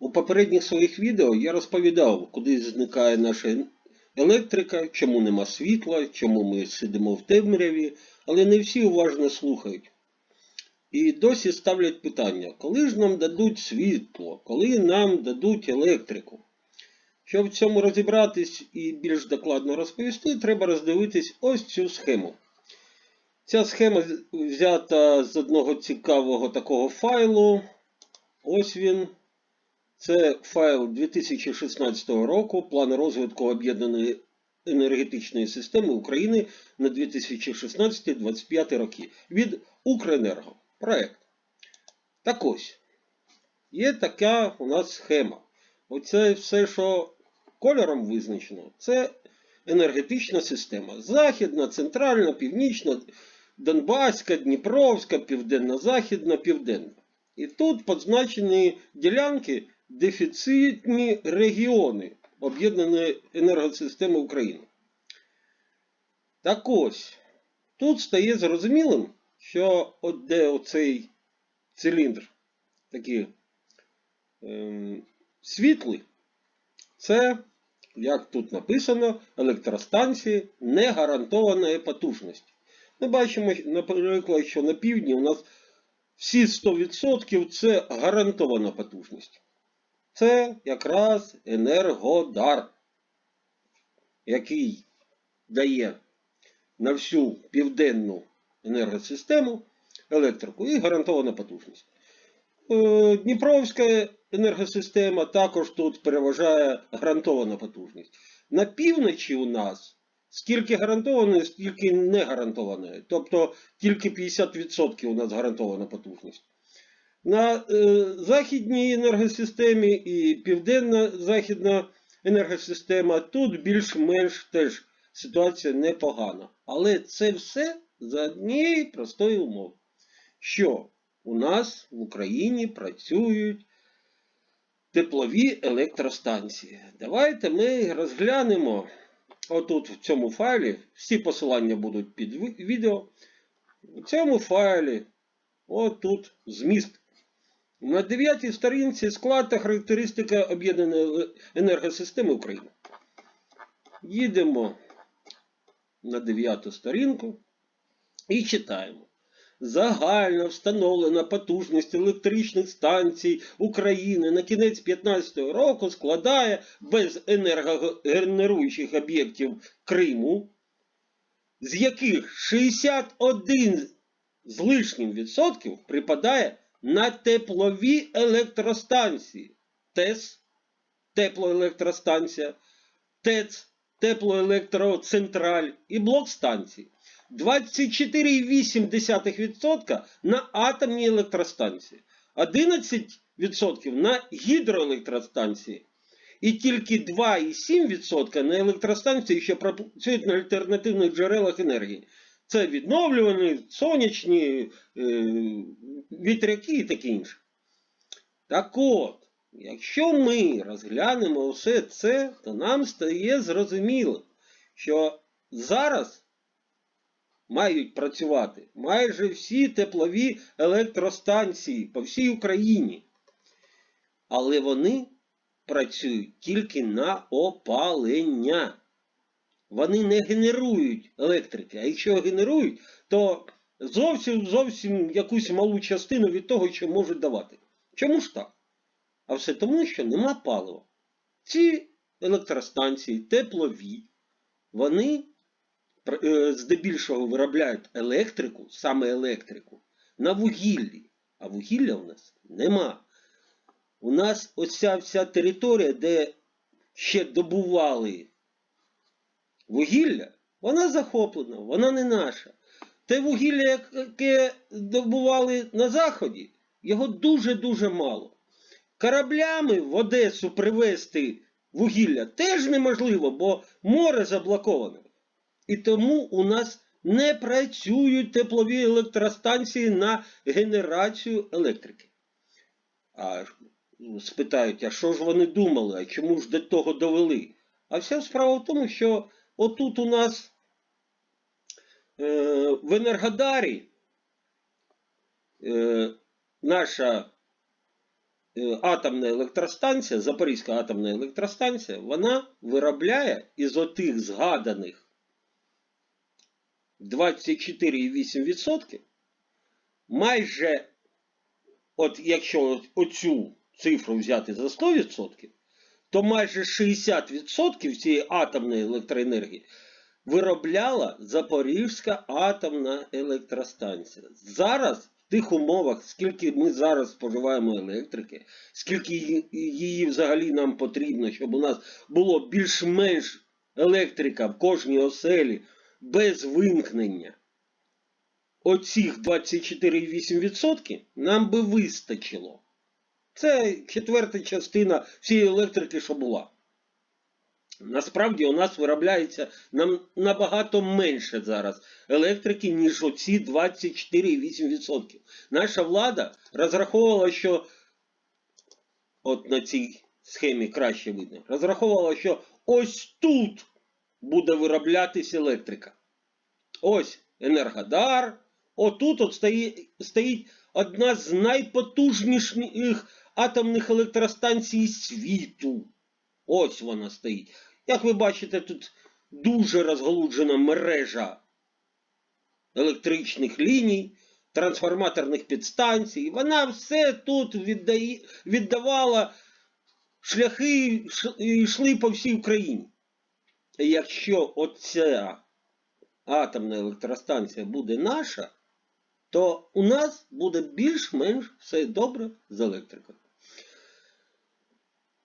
У попередніх своїх відео я розповідав, куди зникає наша електрика, чому нема світла, чому ми сидимо в темряві, але не всі уважно слухають. І досі ставлять питання, коли ж нам дадуть світло, коли нам дадуть електрику. Щоб в цьому розібратись і більш докладно розповісти, треба роздивитись ось цю схему. Ця схема взята з одного цікавого такого файлу. Ось він. Це файл 2016 року, план розвитку об'єднаної енергетичної системи України на 2016-2025 роки від Укренерго. Проект. Так ось. Є така у нас схема. Оце все, що кольором визначено, це енергетична система. Західна, центральна, північна, Донбаська, Дніпровська, Південно-Західна, Південна. І тут позначені ділянки дефіцитні регіони Об'єднаної енергосистеми України. Так ось, тут стає зрозумілим, що от де оцей циліндр такий ем, світлий, це, як тут написано, електростанції негарантованої потужності. Ми бачимо, наприклад, що на півдні у нас всі 100% це гарантована потужність. Це якраз енергодар, який дає на всю південну енергосистему електрику і гарантована потужність. Е, Дніпровська енергосистема також тут переважає гарантована потужність. На півночі у нас скільки гарантованої, стільки не гарантованої. Тобто тільки 50% у нас гарантована потужність. На е, західній енергосистемі і південна західна енергосистема тут більш-менш теж ситуація непогана. Але це все за однієї простої умови, що у нас в Україні працюють теплові електростанції. Давайте ми розглянемо отут в цьому файлі. Всі посилання будуть під відео. У цьому файлі отут зміст. На 9 сторінці склад та характеристика об'єднаної енергосистеми України. Їдемо на 9 сторінку і читаємо. Загальна встановлена потужність електричних станцій України на кінець 2015 року складає без енергогенеруючих об'єктів Криму, з яких 61 з лишнім відсотків припадає на теплові електростанції. ТЕС, теплоелектростанція, ТЕЦ, теплоелектроцентраль і блок станцій. 24,8% на атомні електростанції, 11% на гідроелектростанції і тільки 2,7% на електростанції, що працюють на альтернативних джерелах енергії. Це відновлювані, сонячні, е, вітряки і таке інше. Так от, якщо ми розглянемо все це, то нам стає зрозуміло, що зараз мають працювати майже всі теплові електростанції по всій Україні. Але вони працюють тільки на опалення. Вони не генерують електрики. А якщо генерують, то зовсім зовсім якусь малу частину від того, що можуть давати. Чому ж так? А все тому, що нема палива. Ці електростанції теплові, вони е, здебільшого виробляють електрику, саме електрику, на вугіллі. А вугілля у нас нема. У нас оця вся територія, де ще добували вугілля, вона захоплена, вона не наша. Те вугілля, яке добували на Заході, його дуже-дуже мало. Кораблями в Одесу привезти вугілля теж неможливо, бо море заблоковане. І тому у нас не працюють теплові електростанції на генерацію електрики. А спитають, а що ж вони думали, а чому ж до того довели? А вся справа в тому, що отут у нас е, в Енергодарі е, наша е, атомна електростанція, Запорізька атомна електростанція, вона виробляє із отих згаданих 24,8% майже, от якщо оцю цифру взяти за 100%, то майже 60% цієї атомної електроенергії виробляла Запорізька атомна електростанція. Зараз в тих умовах, скільки ми зараз споживаємо електрики, скільки її взагалі нам потрібно, щоб у нас було більш-менш електрика в кожній оселі без вимкнення. Оцих 24,8% нам би вистачило. Це четверта частина всієї електрики, що була. Насправді у нас виробляється нам набагато менше зараз електрики, ніж оці 24,8%. Наша влада розраховувала, що от на цій схемі краще видно, розраховувала, що ось тут буде вироблятися електрика. Ось Енергодар. Отут от стоїть, одна з найпотужніших атомних електростанцій світу. Ось вона стоїть. Як ви бачите, тут дуже розголуджена мережа електричних ліній, трансформаторних підстанцій. Вона все тут віддає, віддавала шляхи йшли по всій Україні. Якщо оця атомна електростанція буде наша, то у нас буде більш-менш все добре з електрикою.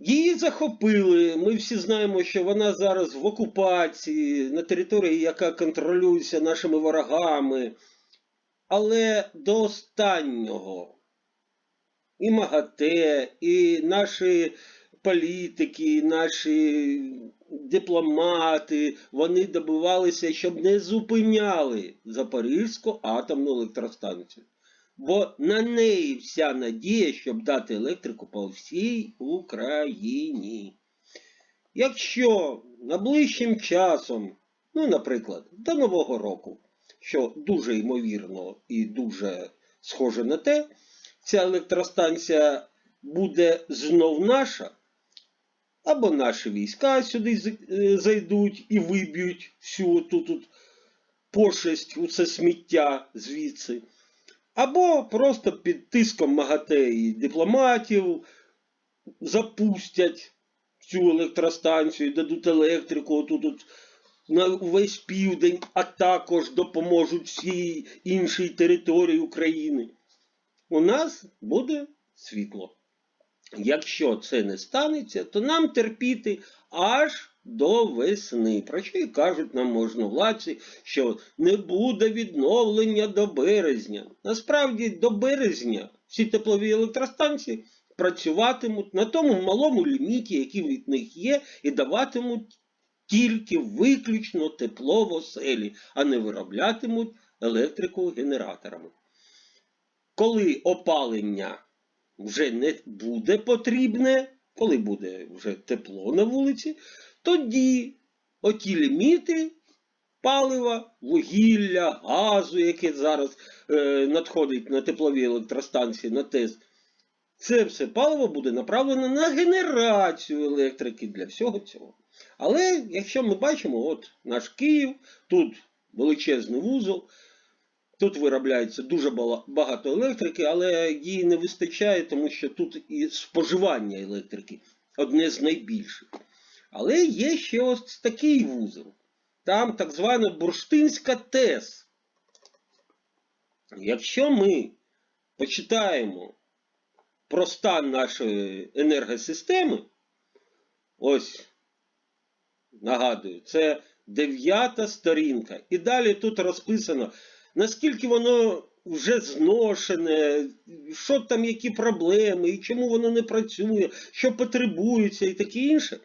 Її захопили. Ми всі знаємо, що вона зараз в окупації на території, яка контролюється нашими ворогами. Але до останнього і МАГАТЕ, і наші політики, і наші дипломати, вони добивалися, щоб не зупиняли Запорізьку атомну електростанцію. Бо на неї вся надія, щоб дати електрику по всій Україні. Якщо найближчим часом, ну, наприклад, до Нового року, що дуже ймовірно і дуже схоже на те, ця електростанція буде знов наша, або наші війська сюди е, зайдуть і виб'ють всю ту тут пошесть, усе сміття звідси. Або просто під тиском МАГАТЕ і дипломатів запустять цю електростанцію, дадуть електрику тут от на весь південь, а також допоможуть всій іншій території України. У нас буде світло. Якщо це не станеться, то нам терпіти аж до весни. Про що і кажуть нам можновладці, що не буде відновлення до березня. Насправді до березня всі теплові електростанції працюватимуть на тому малому ліміті, який від них є, і даватимуть тільки виключно тепло в оселі, а не вироблятимуть електрику генераторами. Коли опалення вже не буде потрібне, коли буде вже тепло на вулиці, тоді оті ліміти палива, вугілля, газу, яке зараз е, надходить на теплові електростанції на ТЕС, це все паливо буде направлено на генерацію електрики для всього цього. Але якщо ми бачимо, от наш Київ, тут величезний вузол, Тут виробляється дуже багато електрики, але її не вистачає, тому що тут і споживання електрики одне з найбільших. Але є ще ось такий вузол. Там так звана бурштинська ТЕС. Якщо ми почитаємо про стан нашої енергосистеми, ось нагадую, це дев'ята сторінка. І далі тут розписано наскільки воно вже зношене, що там які проблеми, і чому воно не працює, що потребується і таке інше.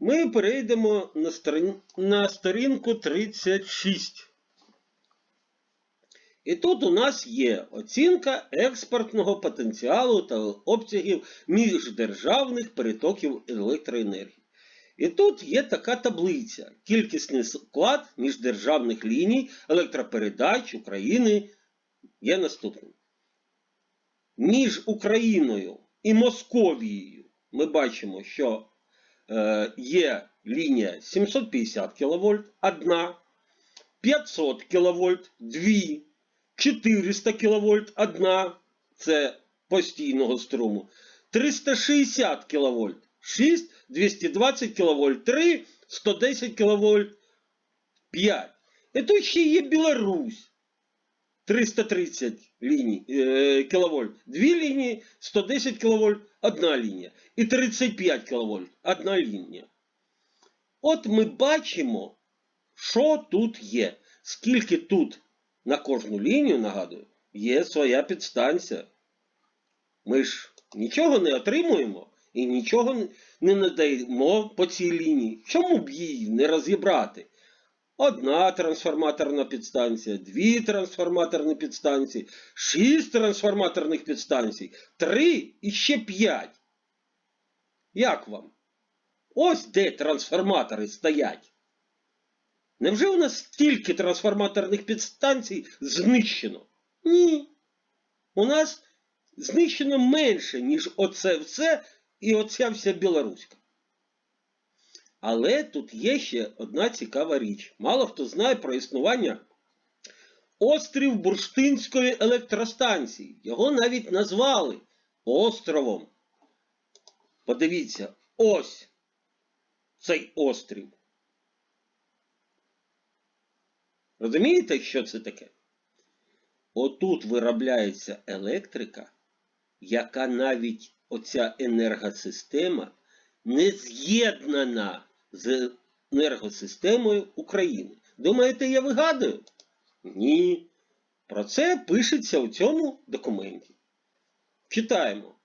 Ми перейдемо на, сторін... на сторінку 36. І тут у нас є оцінка експортного потенціалу та обсягів міждержавних перетоків електроенергії. І тут є така таблиця: кількісний склад міждержавних ліній електропередач України є наступним. Між Україною і Московією. Ми бачимо, що е, є лінія 750 кВт, одна, 500 кВт, дві, 400 кВт, одна, це постійного струму, 360 кВт, 6, 220 кВт, 3, 110 кВт, 5. І тут ще є Білорусь. 330 ліній, е, кВт. Дві лінії, 110 кВт, одна лінія. І 35 кВт, одна лінія. От ми бачимо, що тут є. Скільки тут на кожну лінію, нагадую, є своя підстанція. Ми ж нічого не отримуємо і нічого не надаємо по цій лінії. Чому б її не розібрати? Одна трансформаторна підстанція, дві трансформаторні підстанції, шість трансформаторних підстанцій, три і ще п'ять. Як вам? Ось де трансформатори стоять. Невже у нас стільки трансформаторних підстанцій знищено? Ні. У нас знищено менше, ніж оце все і оця вся білоруська. Але тут є ще одна цікава річ. Мало хто знає про існування острів Бурштинської електростанції. Його навіть назвали островом. Подивіться, ось цей острів. Розумієте, що це таке? Отут виробляється електрика, яка навіть оця енергосистема не з'єднана з енергосистемою України. Думаєте, я вигадую? Ні. Про це пишеться у цьому документі. Читаємо.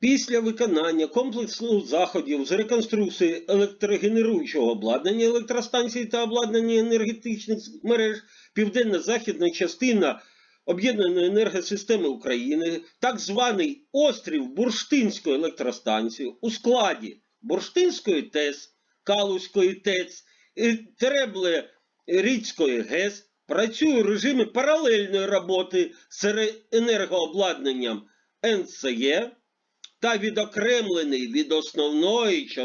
Після виконання комплексних заходів з реконструкції електрогенеруючого обладнання електростанцій та обладнання енергетичних мереж, південно-західна частина Об'єднаної енергосистеми України, так званий острів Бурштинської електростанції у складі Бурштинської ТЕС, Калузької ТЕЦ і Теребле Рідської ГЕС працює в режимі паралельної роботи з енергообладнанням НСЕ та відокремлений від основної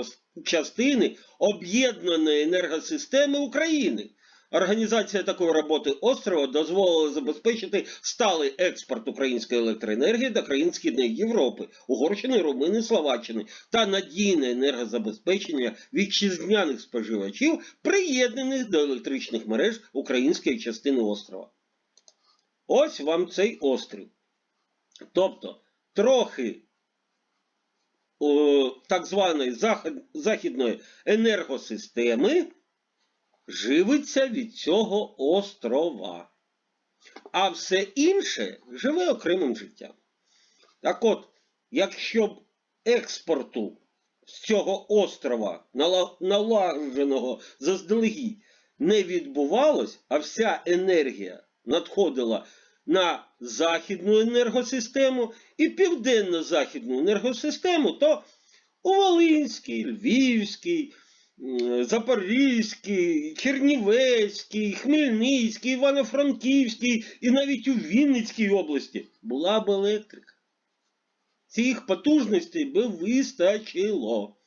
частини об'єднаної енергосистеми України. Організація такої роботи острова дозволила забезпечити сталий експорт української електроенергії до країн Східної Європи, Угорщини, Румунії, Словаччини та надійне енергозабезпечення вітчизняних споживачів, приєднаних до електричних мереж української частини острова. Ось вам цей острів. Тобто, трохи о, так званої західної енергосистеми живиться від цього острова. А все інше живе окремим життям. Так от, якщо б експорту з цього острова, нала- налагодженого заздалегідь, не відбувалось, а вся енергія надходила на західну енергосистему і південно-західну енергосистему, то у Волинській, Львівській, Запорізький, Чернівецький, Хмельницький, Івано-Франківський і навіть у Вінницькій області була б електрика. Цих потужностей би вистачило.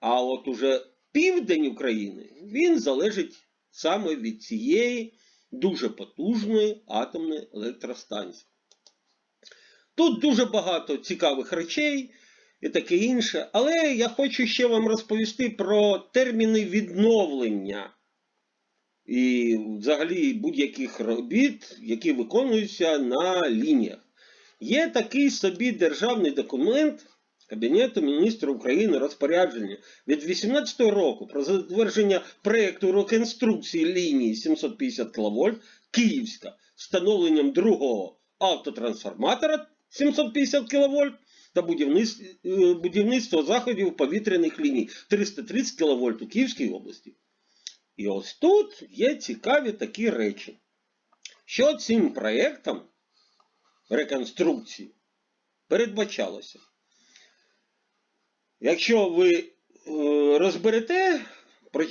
А от уже південь України він залежить саме від цієї дуже потужної атомної електростанції. Тут дуже багато цікавих речей і таке інше, але я хочу ще вам розповісти про терміни відновлення і взагалі будь-яких робіт, які виконуються на лініях. Є такий собі державний документ Кабінету міністрів України розпорядження від 2018 року про затвердження проєкту реконструкції лінії 750 кВт Київська встановленням другого автотрансформатора 750 кВт та будівництво, е, будівництво заходів повітряних ліній 330 кВт у Київській області. І ось тут є цікаві такі речі. Що цим проєктом реконструкції передбачалося? Якщо ви е, розберете,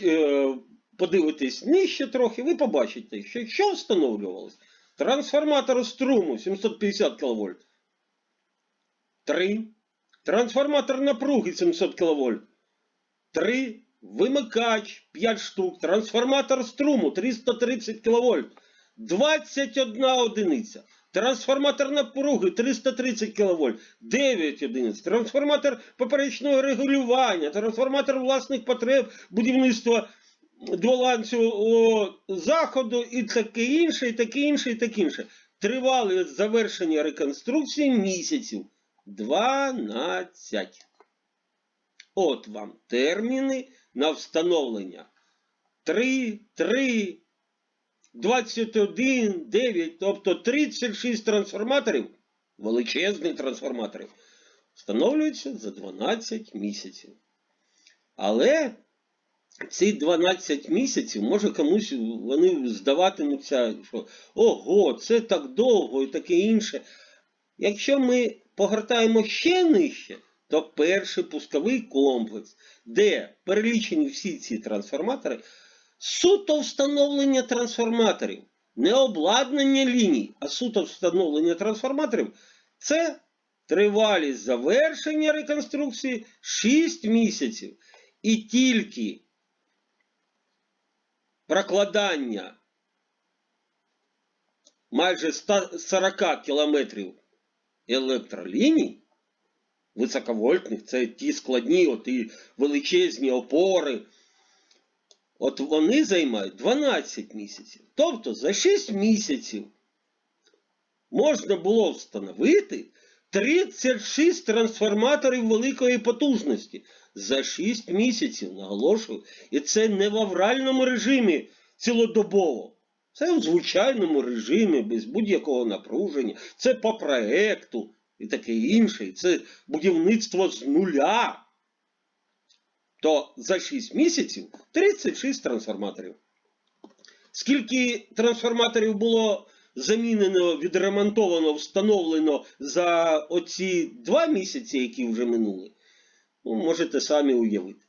е, подивитесь нижче трохи, ви побачите, що, що встановлювалось. Трансформатор струму 750 кВт. 3, Трансформатор напруги 700 кВт. 3. Вимикач 5 штук. Трансформатор струму 330 кВт. 21 одиниця. Трансформатор напруги 330 кВт. 9 одиниць. Трансформатор поперечного регулювання. Трансформатор власних потреб будівництва дволанцю заходу і таке інше, і таке інше, і таке інше. Тривали завершення реконструкції місяців 12. От вам терміни на встановлення. 3, 3, 21, 9, тобто 36 трансформаторів, величезних трансформаторів, встановлюються за 12 місяців. Але ці 12 місяців, може комусь вони здаватимуться, що ого, це так довго і таке інше. Якщо ми погортаємо ще нижче, то перший пусковий комплекс, де перелічені всі ці трансформатори, суто встановлення трансформаторів, не обладнання ліній, а суто встановлення трансформаторів, це тривалість завершення реконструкції 6 місяців. І тільки прокладання майже 140 кілометрів електроліній, високовольтних, це ті складні, от і величезні опори. От вони займають 12 місяців. Тобто за 6 місяців можна було встановити 36 трансформаторів великої потужності. За 6 місяців, наголошую. І це не в авральному режимі цілодобово. Це в звичайному режимі, без будь-якого напруження. Це по проекту і таке інше. Це будівництво з нуля. То за 6 місяців 36 трансформаторів. Скільки трансформаторів було замінено, відремонтовано, встановлено за оці 2 місяці, які вже минули, ну, можете самі уявити.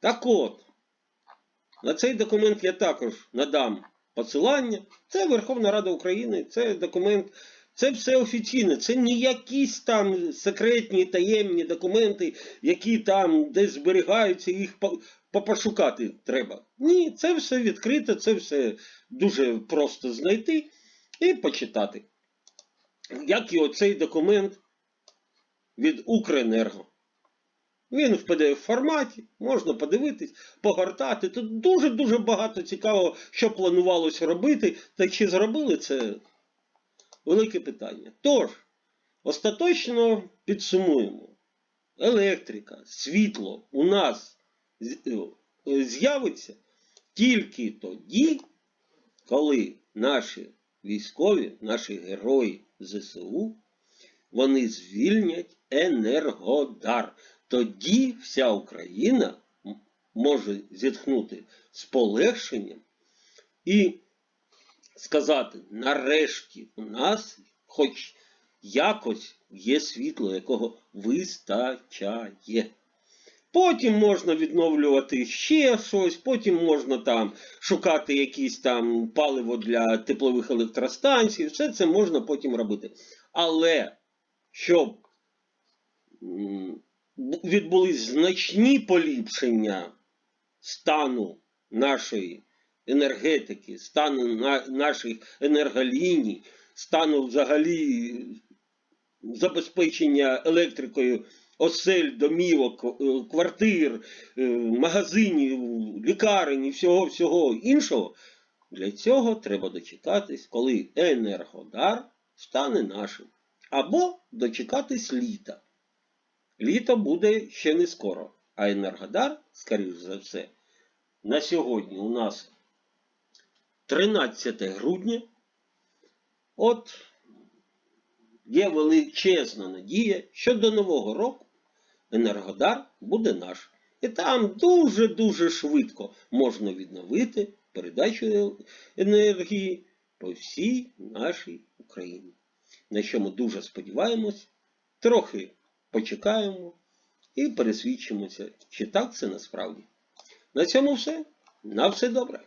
Так от, на цей документ я також надам посилання. Це Верховна Рада України, це документ, це все офіційне, це не якісь там секретні таємні документи, які там десь зберігаються, їх по- по- треба. Ні, це все відкрито, це все дуже просто знайти і почитати. Як і оцей документ від Укренерго. Він в pdf форматі, можна подивитись, погортати. Тут дуже-дуже багато цікавого, що планувалося робити, та чи зробили це велике питання. Тож, остаточно підсумуємо. Електрика, світло у нас е, з'явиться тільки тоді, коли наші військові, наші герої ЗСУ, вони звільнять енергодар. Тоді вся Україна може зітхнути з полегшенням і сказати: нарешті у нас хоч якось є світло, якого вистачає. Потім можна відновлювати ще щось, потім можна там шукати якісь там паливо для теплових електростанцій, все це можна потім робити. Але щоб відбулись значні поліпшення стану нашої енергетики, стану на, наших енерголіній, стану взагалі забезпечення електрикою осель, домівок, е, квартир, е, магазинів, лікарень і всього всього іншого. Для цього треба дочекатись, коли енергодар стане нашим. Або дочекатись літа. Літо буде ще не скоро, а енергодар, скоріш за все, на сьогодні у нас 13 грудня. От є величезна надія, що до Нового року Енергодар буде наш. І там дуже-дуже швидко можна відновити передачу енергії по всій нашій Україні. На що ми дуже сподіваємось, трохи почекаємо і пересвідчимося, чи так це насправді. На цьому все. На все добре.